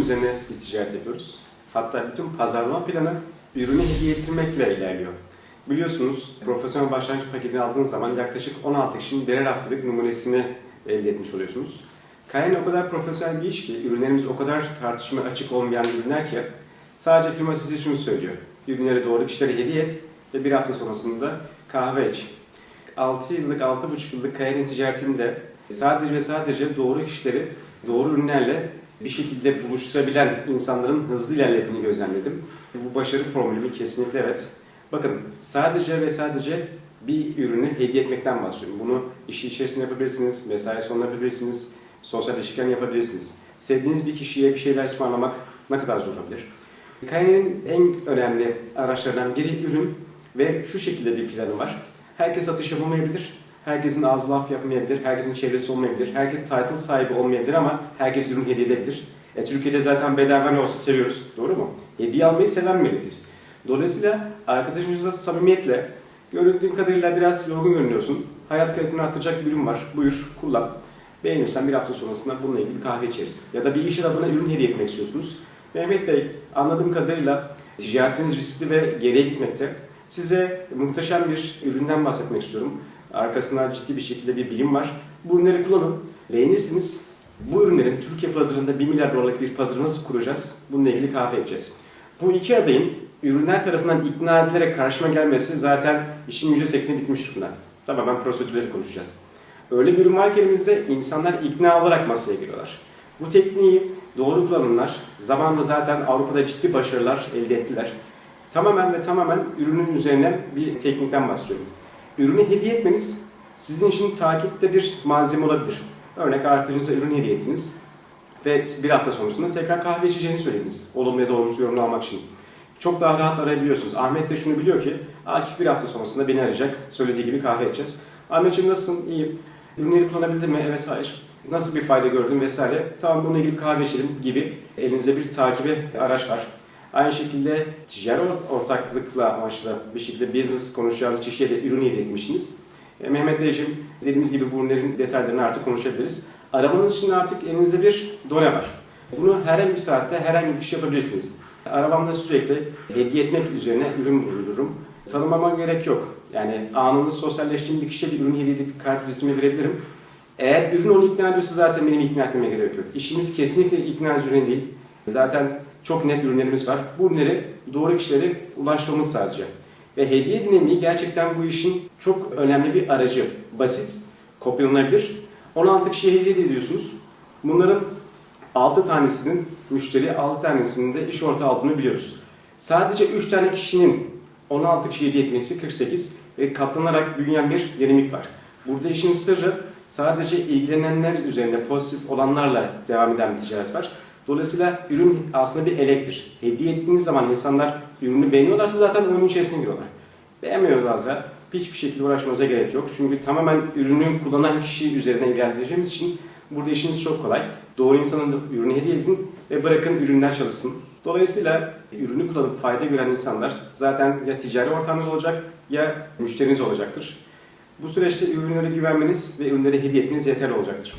üzerine bir ticaret yapıyoruz. Hatta bütün pazarlama planı ürünü hediye ettirmekle ilerliyor. Biliyorsunuz profesyonel başlangıç paketini aldığınız zaman yaklaşık 16 kişinin birer haftalık numunesini elde etmiş oluyorsunuz. Kayan o kadar profesyonel bir iş ki, ürünlerimiz o kadar tartışma açık olmayan ürünler ki sadece firma size şunu söylüyor. Ürünleri doğru kişilere hediye et ve bir hafta sonrasında kahve iç. 6 yıllık, 6,5 yıllık Kayan'ın ticaretinde sadece ve sadece doğru kişileri doğru ürünlerle bir şekilde buluşturabilen insanların hızlı ilerlediğini gözlemledim. Bu başarı formülü kesinlikle evet. Bakın sadece ve sadece bir ürünü hediye etmekten bahsediyorum. Bunu işi içerisinde yapabilirsiniz, mesai sonunda yapabilirsiniz, sosyal ilişkilerini yapabilirsiniz. Sevdiğiniz bir kişiye bir şeyler ısmarlamak ne kadar zor olabilir? Kayan'ın en önemli araçlarından biri ürün ve şu şekilde bir planı var. Herkes satış yapamayabilir, herkesin ağzı laf yapmayabilir, herkesin çevresi olmayabilir, herkes title sahibi olmayabilir ama herkes ürün hediye edebilir. E, Türkiye'de zaten bedava ne olsa seviyoruz, doğru mu? Hediye almayı seven milletiz. Dolayısıyla arkadaşınızla samimiyetle, göründüğün kadarıyla biraz yorgun görünüyorsun, hayat kaliteni arttıracak bir ürün var, buyur, kullan. Beğenirsen bir hafta sonrasında bununla ilgili kahve içeriz. Ya da bir iş adamına ürün hediye etmek istiyorsunuz. Mehmet Bey, anladığım kadarıyla ticaretiniz riskli ve geriye gitmekte. Size muhteşem bir üründen bahsetmek istiyorum. Arkasında ciddi bir şekilde bir bilim var. Bu ürünleri kullanın. Beğenirsiniz. Bu ürünlerin Türkiye pazarında 1 milyar dolarlık bir pazarı nasıl kuracağız? Bununla ilgili kahve edeceğiz. Bu iki adayın ürünler tarafından ikna edilerek karşıma gelmesi zaten işin %80'i bitmiş durumda. Tamamen prosedürleri konuşacağız. Öyle bir ürün var ki elimizde insanlar ikna olarak masaya giriyorlar. Bu tekniği doğru kullananlar zamanla zaten Avrupa'da ciddi başarılar elde ettiler. Tamamen ve tamamen ürünün üzerine bir teknikten bahsediyorum. Ürünü hediye etmeniz sizin için takipte bir malzeme olabilir. Örnek arkadaşınıza ürün hediye ettiniz ve bir hafta sonrasında tekrar kahve içeceğini söylediniz. Olumlu ya da olumsuz yorumunu almak için. Çok daha rahat arayabiliyorsunuz. Ahmet de şunu biliyor ki Akif bir hafta sonrasında beni arayacak. Söylediği gibi kahve içeceğiz. Ahmetciğim nasılsın? İyiyim. Ürünleri kullanabildin mi? Evet, hayır. Nasıl bir fayda gördün vesaire. Tamam bununla ilgili kahve içelim gibi elinizde bir takibi araç var. Aynı şekilde ticari ort- ortaklıkla amaçlı bir şekilde business konuşacağınız kişiye de ürün hediye etmişsiniz. E, Mehmet Beyciğim dediğimiz gibi bu ürünlerin detaylarını artık konuşabiliriz. Arabanın içinde artık elinizde bir done var. Bunu herhangi bir saatte herhangi bir şey yapabilirsiniz. Arabamda sürekli hediye etmek üzerine ürün bulundururum. Tanımama gerek yok. Yani anında sosyalleştiğim bir kişiye bir ürün hediye edip kart resmi verebilirim. Eğer ürün onu ikna ediyorsa zaten benim ikna etmeme gerek yok. İşimiz kesinlikle ikna üzerine değil. Zaten çok net ürünlerimiz var. Bu ürünleri doğru kişilere ulaştırmamız sadece. Ve hediye dinamiği gerçekten bu işin çok önemli bir aracı. Basit, kopyalanabilir. 16 kişiye hediye ediyorsunuz. Bunların 6 tanesinin müşteri, 6 tanesinin de iş ortağı aldığını biliyoruz. Sadece 3 tane kişinin 16 kişiye hediye etmesi 48 ve katlanarak büyüyen bir dinamik var. Burada işin sırrı sadece ilgilenenler üzerinde pozitif olanlarla devam eden bir ticaret var. Dolayısıyla ürün aslında bir elektir. Hediye ettiğiniz zaman insanlar ürünü beğeniyorlarsa zaten oyunun içerisine giriyorlar. Beğenmiyorlarsa hiçbir şekilde uğraşmanıza gerek yok. Çünkü tamamen ürünü kullanan kişi üzerine ilerleyeceğimiz için burada işiniz çok kolay. Doğru insanın da ürünü hediye edin ve bırakın ürünler çalışsın. Dolayısıyla ürünü kullanıp fayda gören insanlar zaten ya ticari ortağınız olacak ya müşteriniz olacaktır. Bu süreçte ürünlere güvenmeniz ve ürünleri hediye etmeniz yeterli olacaktır.